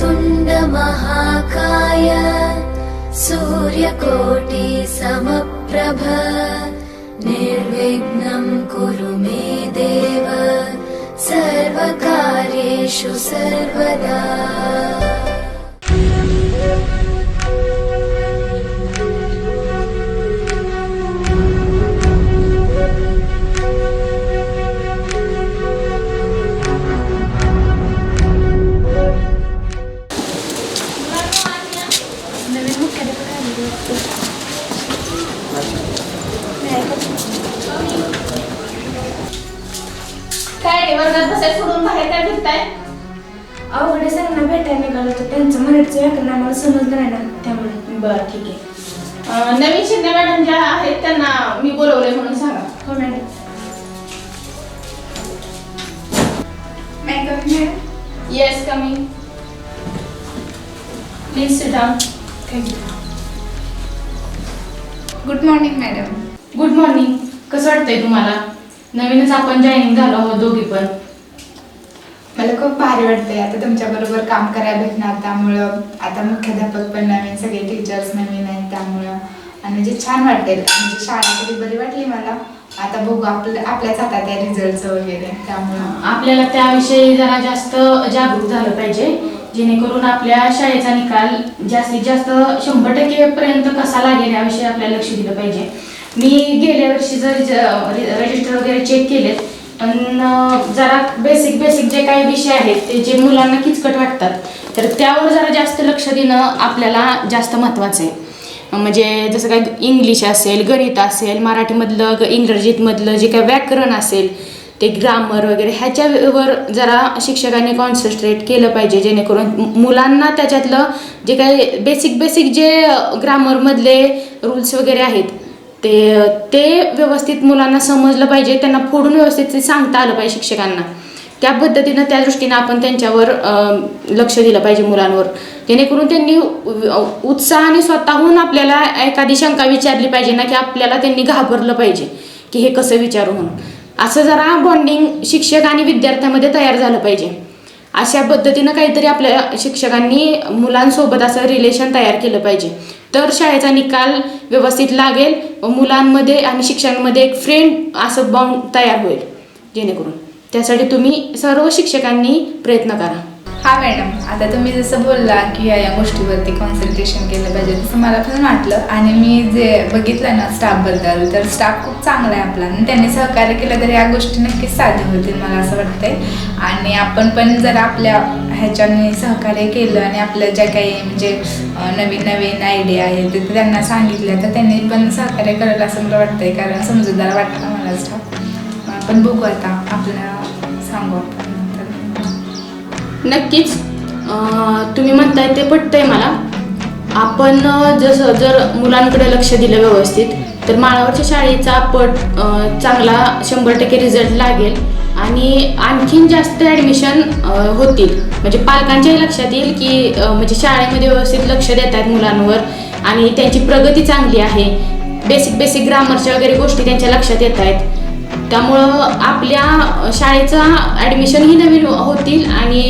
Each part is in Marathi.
वक्रतुण्डमहाकाय सूर्यकोटि समप्रभ। निर्विघ्नं कुरु मे देव सर्वकार्येषु सर्वदा please sit down good morning madam good morning कसं वाटतंय तुम्हाला? नवीनच आपण जॉईनिंग झालो आहोत दोघी पण. मला खूप भारी वाटतंय. आता तुमच्या बरोबर काम करायला भेटणार त्यामुळं आता मुख्याध्यापक पण नवीन सगळे टीचर्स नवीन आहेत त्यामुळं. आणि म्हणजे छान वाटेल म्हणजे शाळा तरी बरी वाटली मला. आता बघू आपलं आपल्याच हातात आहे रिझल्टचं वगैरे त्यामुळं. आपल्याला त्याविषयी जरा जास्त जागरूक झालं पाहिजे. जेणेकरून आपल्या शाळेचा निकाल जास्तीत जास्त शंभर टक्केपर्यंत कसा लागेल याविषयी आपल्याला लक्ष दिलं पाहिजे. मी गेल्या वर्षी जर रजिस्टर वगैरे चेक केलेत पण जरा बेसिक बेसिक जे काही विषय आहेत ते जे मुलांना किचकट वाटतात तर त्यावर जरा जास्त लक्ष देणं आपल्याला जास्त महत्त्वाचं आहे. म्हणजे जसं काय इंग्लिश असेल गणित असेल मराठीमधलं इंग्रजीतमधलं जे काय व्याकरण असेल ते ग्रामर वगैरे ह्याच्यावर जरा शिक्षकांनी कॉन्सन्ट्रेट केलं पाहिजे जेणेकरून मुलांना त्याच्यातलं जे काही बेसिक बेसिक जे ग्रामरमधले रूल्स वगैरे आहेत ते ते व्यवस्थित मुलांना समजलं पाहिजे त्यांना फोडून व्यवस्थित ते सांगता आलं पाहिजे शिक्षकांना. त्या पद्धतीनं त्या दृष्टीनं आपण त्यांच्यावर लक्ष दिलं पाहिजे मुलांवर. जेणेकरून त्यांनी उत्साहाने स्वतःहून आपल्याला एखादी शंका विचारली पाहिजे ना की आपल्याला त्यांनी घाबरलं पाहिजे की हे कसं विचारू म्हणून. असं जरा बॉन्डिंग शिक्षक आणि विद्यार्थ्यामध्ये तयार झालं पाहिजे. अशा पद्धतीनं काहीतरी आपल्या शिक्षकांनी मुलांसोबत असं रिलेशन तयार केलं पाहिजे. तर शाळेचा निकाल व्यवस्थित लागेल व मुलांमध्ये आणि शिक्षकांमध्ये एक फ्रेंड असं बॉन्ड तयार होईल. जेणेकरून त्यासाठी तुम्ही सर्व शिक्षकांनी प्रयत्न करा. हा मॅडम आता तुम्ही जसं बोलला की या या गोष्टीवरती कॉन्सन्ट्रेशन केलं पाहिजे तसं मला पण वाटलं. आणि मी जे बघितलं ना स्टाफबद्दल तर स्टाफ खूप चांगला आहे आपला. आणि त्यांनी सहकार्य केलं तर या गोष्टी नक्कीच साध्य होतील मला असं वाटतंय. आणि आपण पण जर आपल्या ह्याच्याने सहकार्य केलं आणि आपल्या ज्या काही म्हणजे नवीन नवीन आयडिया आहेत ते त्यांना सांगितल्या तर त्यांनी पण सहकार्य करायला असं मला वाटतंय. कारण समजूतदार वाटतं मला स्टाफ आपण बघू आता आपल्याला सांगू आपण. नक्कीच. तुम्ही म्हणताय ते पटतंय मला. आपण जसं जर मुलांकडे लक्ष दिलं व्यवस्थित तर माळावरच्या शाळेचा पट चांगला शंभर टक्के रिझल्ट लागेल. आणि आणखीन जास्त ॲडमिशन होतील. म्हणजे पालकांच्याही लक्षात येईल की म्हणजे शाळेमध्ये व्यवस्थित लक्ष देत आहेत मुलांवर आणि त्यांची प्रगती चांगली आहे. बेसिक बेसिक ग्रामरच्या वगैरे गोष्टी त्यांच्या लक्षात येत आहेत. त्यामुळं आपल्या शाळेचा ॲडमिशन ही नवीन होतील आणि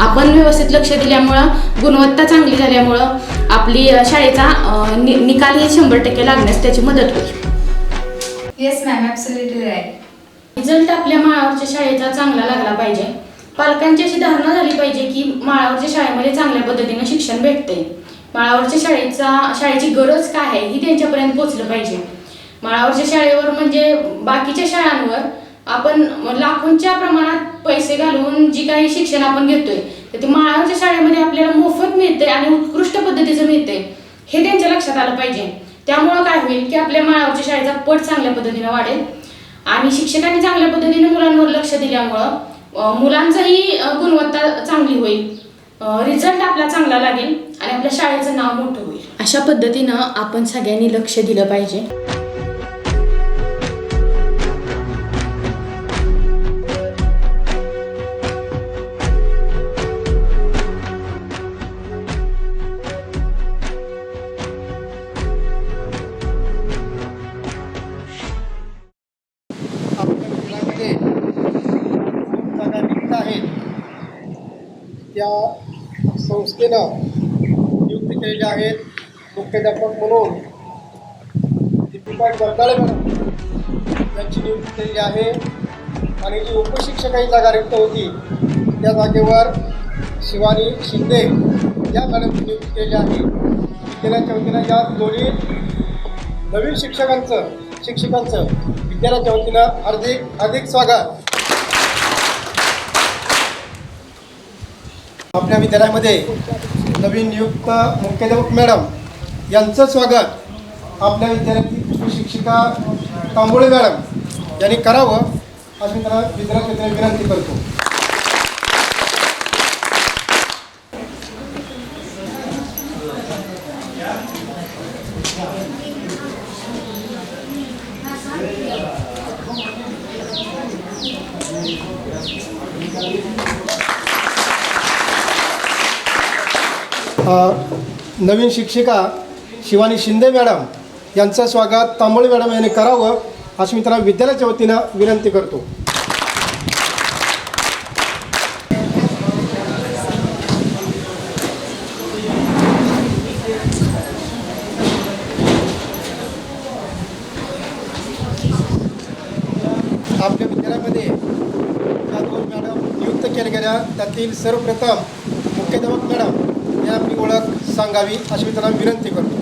आपण व्यवस्थित लक्ष दिल्यामुळं गुणवत्ता चांगली झाल्यामुळं आपली शाळेचा नि निकालही शंभर टक्के लागण्यास त्याची मदत होईल. Yes ma'am absolutely right result आपल्या माळावरच्या शाळेचा चांगला लागला पाहिजे. पालकांची अशी धारणा झाली पाहिजे की माळावरच्या शाळेमध्ये चांगल्या पद्धतीनं शिक्षण भेटते माळावरच्या शाळेचा शाळेची गरज काय आहे ही त्यांच्यापर्यंत पोहोचलं पाहिजे. माळावरच्या शाळेवर म्हणजे बाकीच्या शाळांवर आपण लाखोंच्या प्रमाणात पैसे घालून जी काही शिक्षण आपण घेतोय तर ते माळावरच्या शाळेमध्ये आपल्याला मोफत मिळते आणि उत्कृष्ट पद्धतीचं मिळते हे त्यांच्या लक्षात आलं पाहिजे. त्यामुळं काय होईल की आपल्या माळावरच्या शाळेचा पट चांगल्या पद्धतीनं वाढेल आणि शिक्षकांनी चांगल्या पद्धतीने मुलांवर लक्ष दिल्यामुळं मुलांचाही मुलांचंही गुणवत्ता चांगली होईल रिझल्ट आपला चांगला लागेल आणि आपल्या शाळेचं नाव मोठं होईल. अशा पद्धतीनं आपण सगळ्यांनी लक्ष दिलं पाहिजे. संस्थेनं नियुक्ती केलेले आहेत मुख्याध्यापक म्हणून दीपिका जगदाळे मॅडम यांची नियुक्ती केलेली आहे. आणि जी उपशिक्षकाची जागा रिक्त होती त्या जागेवर शिवानी शिंदे या मॅडमची नियुक्ती केलेली आहे. विद्यालयाच्या वतीनं या दोन्ही नवीन शिक्षकांचं शिक्षकांचं विद्यालयाच्या वतीनं हार्दिक हार्दिक स्वागत. आपल्या विद्यालयामध्ये नवीन नियुक्त मुख्याध्यापक मॅडम यांचं स्वागत आपल्या विद्यालयातील शिक्षिका तांबोळे मॅडम यांनी करावं अशी मी त्यांना विद्यार्थ्यांना विनंती करतो. नवीन शिक्षिका शिवानी शिंदे मॅडम यांचं स्वागत तांबोळी मॅडम यांनी करावं अशी मी त्यांना विद्यालयाच्या वतीनं विनंती करतो. आपल्या विद्यालयामध्ये ज्या दोन मॅडम नियुक्त केल्या गेल्या त्यातील सर्वप्रथम मुख्याध्यापक मॅडम या आपली ओळख सांगावी अशी मी त्यांना विनंती करतो.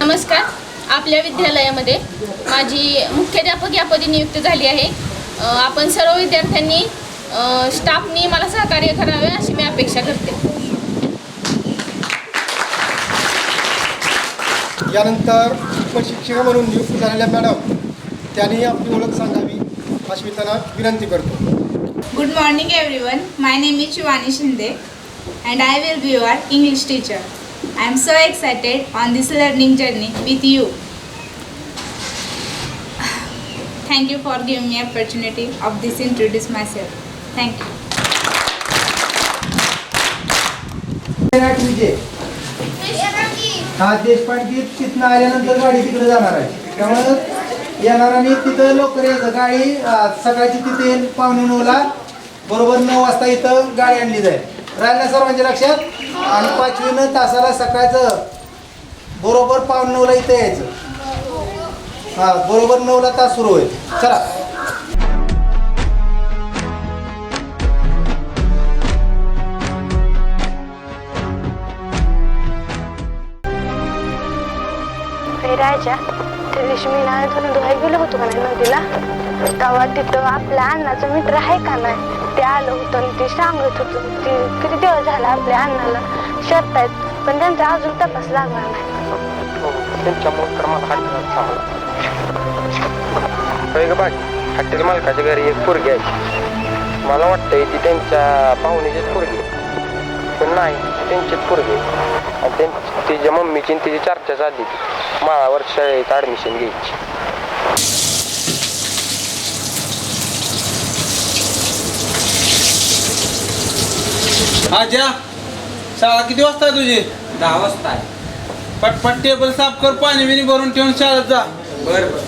नमस्कार. आपल्या विद्यालयामध्ये माझी मुख्याध्यापक या पदी नियुक्त झाली आहे. आपण सर्व विद्यार्थ्यांनी स्टाफनी मला सहकार्य करावे अशी मी अपेक्षा करते. यानंतर उपशिक्षिका म्हणून नियुक्त झालेल्या मॅडम त्यांनी आपली ओळख सांगावी अशी मी त्यांना विनंती करतो. Good morning everyone. My name is Shivani Shinde and I will be your English teacher. I am so excited on this learning journey with you. Thank you for giving me opportunity of this introduce myself. Thank you. विजय हा देशपांडे तिथनं आल्यानंतर गाडी तिकडे जाणार आहे त्यामुळं येणाऱ्यांनी तिथं लवकर यायचं गाडी अं, सकाळची तिथे येईल पावणे नऊला बरोबर नऊ वाजता इथं गाडी आणली जाईल. राहिल्या सर्वांच्या लक्षात? आणि पाचवीनं तासाला सकाळचं बरोबर पावणे नऊला इथं यायचं. हा बरोबर नऊला तास सुरू होईल. चला. हे राजा त्या दिवशी मी ना धरून गेलो होतो का नाही नदीला? तेव्हा तिथं आपल्या अण्णाचा मित्र आहे का नाही? ते आलं होतं आणि ते सांगत होतं. ते किती दिवस झाला आपल्या अण्णाला शर्त आहेत पण त्यांचा अजून तपास लागला नाही. त्यांच्यामुळे तर मला हॉटेल होय हॉटेल मालकाच्या घरी एक पोरगी आहे. मला वाटतंय ती त्यांच्या पाहुणीचीच पोरगी पण नाही त्यांचीच पोरगी आणि त्यां- तिच्या मम्मीची आणि तिची चर्चा आधी. ती माळावर शाळेत ॲडमिशन घ्यायची. आज्या शाळा किती वाजता आहे तुझी? दहा वाजता आहे. पटपट टेबल साफ कर पाणी बिणी भरून ठेवून शाळेत जा. बर बर.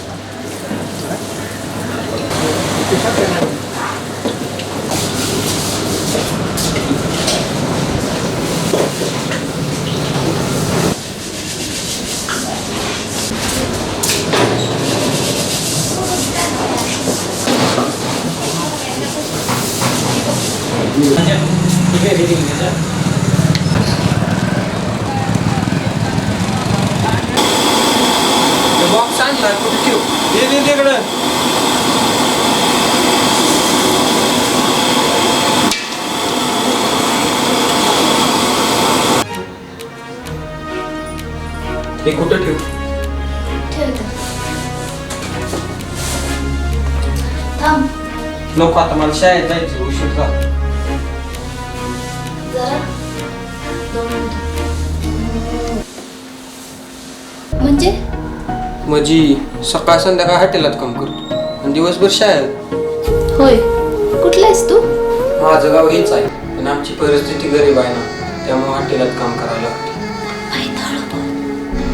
थांब. नको आता मला शाळेत जायचं उशीर झाला. जरा. दोन मिनिटं. म्हणजे? म्हणजे सकाळ संध्याकाळ हॉटेलात काम करतो. आणि दिवसभर शाळेत. होय. कुठला आहेस तू? माझं गाव हेच आहे. पण आमची परिस्थिती गरीब आहे ना त्यामुळे हॉटेलात काम करायला लागतं.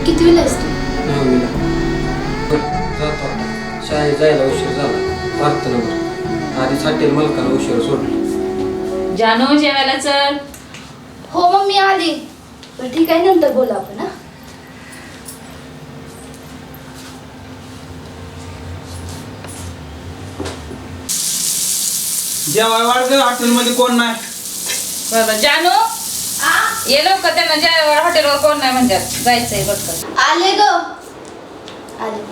किती आहेस तू? नववीला. जातो आता. शाळेत जायला उशीर झाला. नगर आधीच हॉटेल मालकाला उशीर सोडलं. जानू जेवायला चल. हो मग मी आली. बरं ठीक आहे नंतर बोला आपण हा. जेवाय वाढ हॉटेलमध्ये कोण नाही? बरं जानू. ये लवकर त्यांना जेवायला हॉटेलवर कोण नाही म्हणतात. जायचंय बघ आले ग. आले.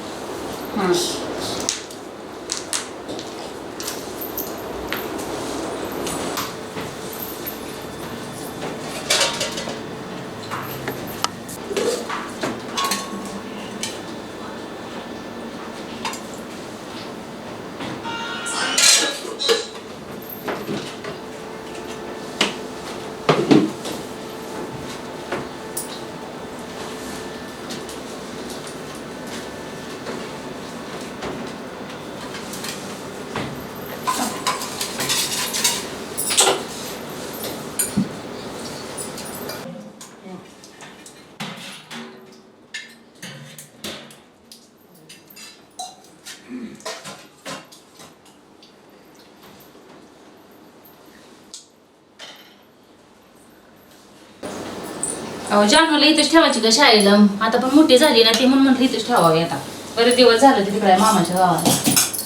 अहो जानूला इथंच ठेवायची का शाळेला. आता पण मोठी झाली ना ती म्हणून म्हटलं इथंच ठेवावी आता. बरेच दिवस झाले ते तिकडे मामाच्या गावाला.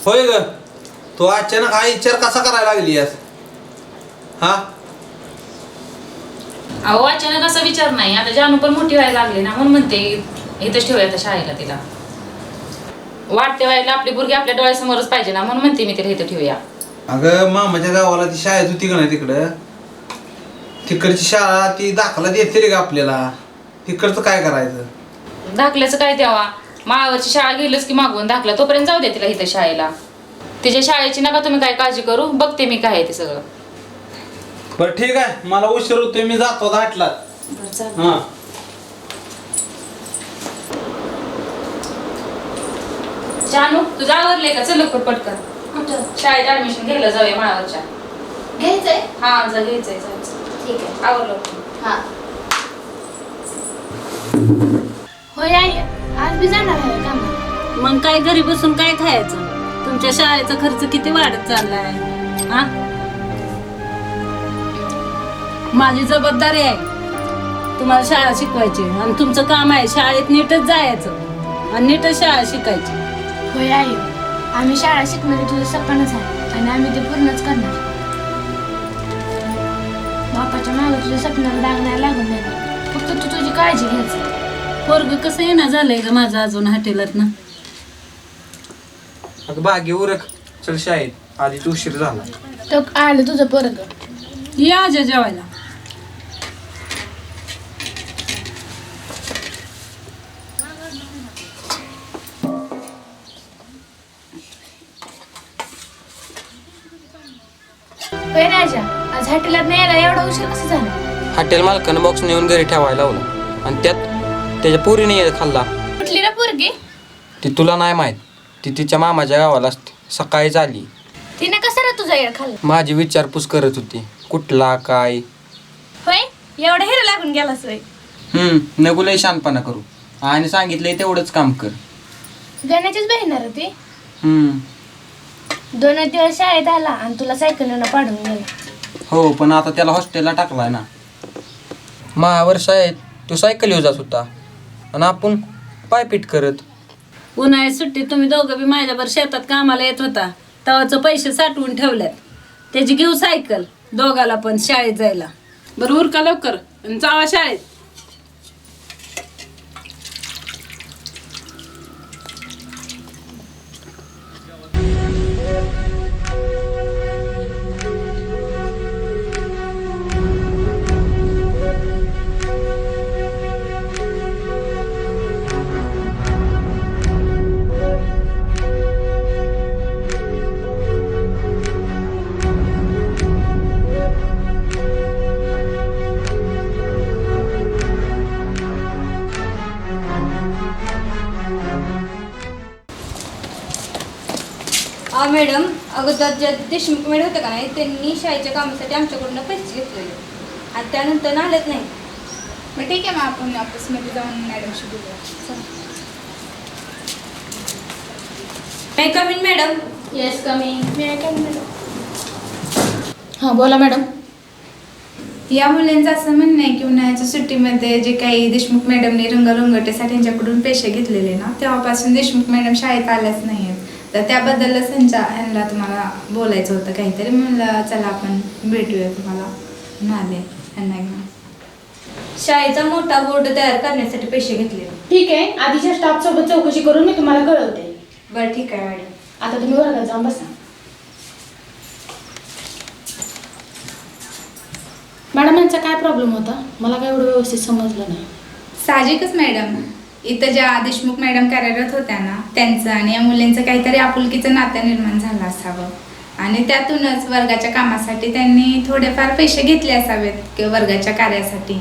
होय ग. तू अचानक हा विचार कसा करायला लागली यास हा? अहो अचानक असा विचार नाही. आता जानू पण मोठी व्हायला लागली ना म्हणून म्हणते इथंच ठेवूया आता शाळेला तिला. वाटते व्हायला आपली मुलगी आपल्या डोळ्यासमोरच पाहिजे ना म्हणून म्हणते मी तिला इथं ठेवूया. अगं मामाच्या गावाला ती शाळेत होती का नाही तिकडं? तिकडची शाळा ती दाखला देते रे का आपल्याला. तिकडचं काय करायचं? दाखल्याचं काय तेव्हा? माळावरची शाळा गेलीच की मागवून दाखला. तोपर्यंत जाऊ दे तिला इथं शाळेला. तिच्या शाळेची नका तुम्ही काय काळजी करू. बघते मी काय आहे ते सगळं. बरं ठीक आहे. मला उशीर होतोय. मी जातो घाटला हा. जानू तुझं आवरले का? चल लवकर पटकन. कुठं? शाळेत ऍडमिशन घ्यायला जाऊया माळावरच्या. घ्यायचंय? हा जा घ्यायचंय जायचं ठीक आहे आवरलं. हा. होय आई आज मी जाणार आहे कामाला. मग काय घरी बसून काय खायचं? तुमच्या शाळेचा खर्च किती वाढत चाललाय? हा? माझी जबाबदारी आहे. तुम्हाला शाळा शिकवायची आणि तुमचं काम आहे शाळेत नीटच जायचं आणि नीटच शाळा शिकायची. होय आई आम्ही शाळा शिकणारे तुझं सपनच आहे आणि आम्ही ते पूर्णच करणार. मागे तुझ्या सपनाला डाग नाही लागून देणार फक्त तू तुझी काळजी घ्यायची. पोरग कसं येणं झालंय ग माझं अजून हॉटेलात ना? अगं बागे उरक. चल शाळेत. आधीच उशीर झाला. तो आलं तुझं पोरग. या आजा जेवायला. उशीर कसं झाला? हॉटेल मालकानं बॉक्स नेऊन घरी ठेवायला लावलं. आणि त्यात त्याच्या पोरीने खाल्ला. कुठली ना पोरगी? ती तुला नाही माहीत. ती तिच्या मामाच्या गावाला असते. सकाळीच आली तिने कसं रे तुझा येड खाल्ला? माझी विचारपूस करत होती. कुठला काय? होय? एवढा हिरा लागून गेला सोय हम्म नको लय शानपणा करू. आणि सांगितलंय तेवढंच काम कर. गण्याचीच बहिणार होती हम्म. दोन दिवस शाळेत आला आणि तुला सायकलीनं पाडून गेला हो पण आता त्याला हॉस्टेलला टाकलाय ना. महावर्ष आहेत तो सायकल येऊ जात होता. आणि आपण पायपीट करत. उन्हाळ्यात सुट्टीत तुम्ही दोघं बी माझ्यावर शेतात कामाला येत होता. तवाचं पैसे साठवून ठेवल्यात. त्याची घेऊ सायकल दोघाला पण शाळेत जायला. बरं उरका लवकर आणि जावा शाळेत. अगोदर ज्या देशमुख मॅडम होतं का नाही त्यांनी शाळेच्या कामासाठी आमच्याकडून पैसे घेतलेले. आणि त्यानंतर आलेच नाही. मग ठीक आहे मग आपण ऑफिसमध्ये जाऊन मॅडमशी बोलूया. काय कमी मॅडम येस कमी मी काय मॅडम हां बोला मॅडम या मुलांचं असं म्हणणं आहे की उन्हाळ्याच्या सुट्टीमध्ये जे काही देशमुख मॅडमने रंगरंगटीसाठी यांच्याकडून पैसे घेतलेले ना तेव्हापासून देशमुख मॅडम शाळेत आल्याच नाही तर त्याबद्दलच त्यांच्या ह्यांना तुम्हाला बोलायचं होतं काहीतरी. म्हणलं चला आपण भेटूया तुम्हाला. म्हणाले ह्यांना घेऊन. शाळेचा मोठा बोर्ड तयार करण्यासाठी पैसे घेतले. ठीक आहे. आधीच्या स्टाफ सोबत चौकशी करून मी तुम्हाला कळवते. बरं ठीक आहे मॅडम. आता तुम्ही वर्गात जाऊन बसा. मॅडम यांचा काय प्रॉब्लेम होता? मला काय एवढं व्यवस्थित समजलं नाही. साहजिकच मॅडम. इथं ज्या देशमुख मॅडम कार्यरत होत्या ना त्यांचं आणि या मुलींचं काहीतरी आपुलकीचं नातं निर्माण झालं असावं. आणि त्यातूनच वर्गाच्या कामासाठी त्यांनी थोडेफार पैसे घेतले असावेत किंवा वर्गाच्या कार्यासाठी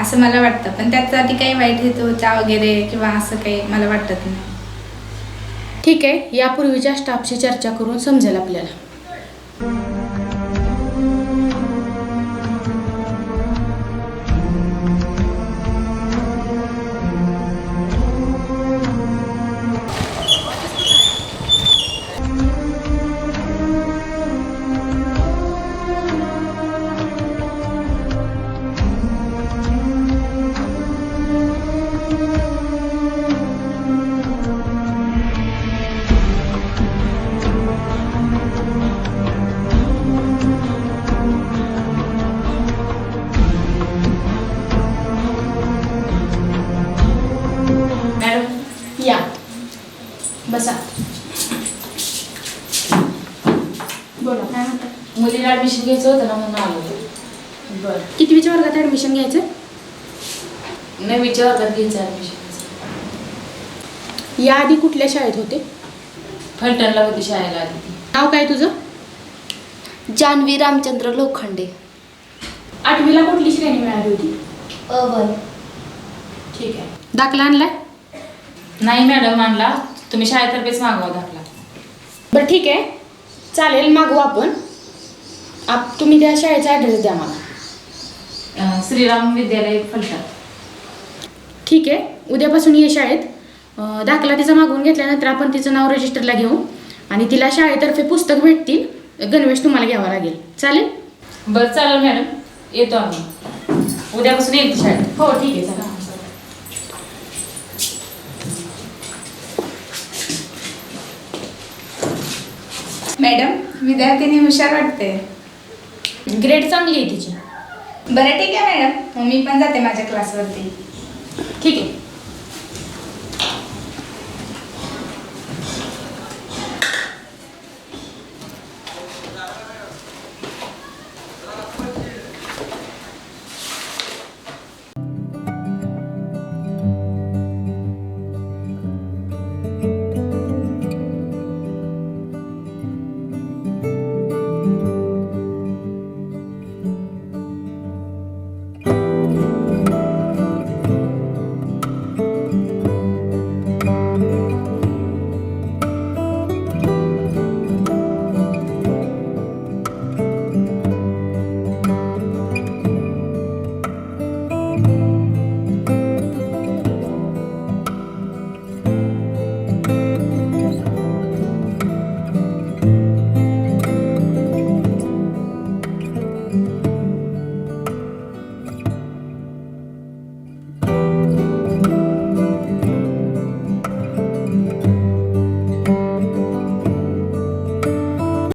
असं मला वाटतं. पण त्यासाठी काही वाईट हेतू होता वगैरे किंवा असं काही मला वाटत नाही. ठीक आहे यापूर्वीच्या स्टाफशी चर्चा करून समजेल आपल्याला. मुलीला ॲडमिशन घ्यायचं होतं ना म्हणून आलो होतो. बरं. कितवीच्या वर्गात ॲडमिशन घ्यायचं? नववीच्या वर्गात घ्यायचं ॲडमिशन याआधी कुठल्या शाळेत होते? फलटणला होती शाळेला आधी. ती नाव काय तुझं? जानवी रामचंद्र लोखंडे. आठवीला कुठली श्रेणी मिळाली होती? अवन ठीक आहे. दाखला आणलाय? नाही मॅडम आणला. तुम्ही शाळेतर्फेच मागवा दाखला. बरं ठीक आहे. चालेल मागवू आपण. आप तुम्ही त्या शाळेचा ॲड्रेस द्या मला. श्रीराम विद्यालय फलटण. ठीक आहे. उद्यापासून ये शाळेत. दाखला तिचा मागवून घेतल्यानंतर आपण तिचं नाव रजिस्टरला घेऊ. आणि तिला शाळेतर्फे पुस्तक भेटतील. गणवेश तुम्हाला घ्यावा लागेल. चालेल? बरं चालेल मॅडम. येतो आम्ही. उद्यापासून येईल ती शाळेत. हो ठीक आहे. चला मॅडम विद्यार्थिनी हुशार वाटते ग्रेड चांगली आहे तिची. बरं ठीक आहे मॅडम. मग मी पण जाते माझ्या क्लासवरती ठीक आहे.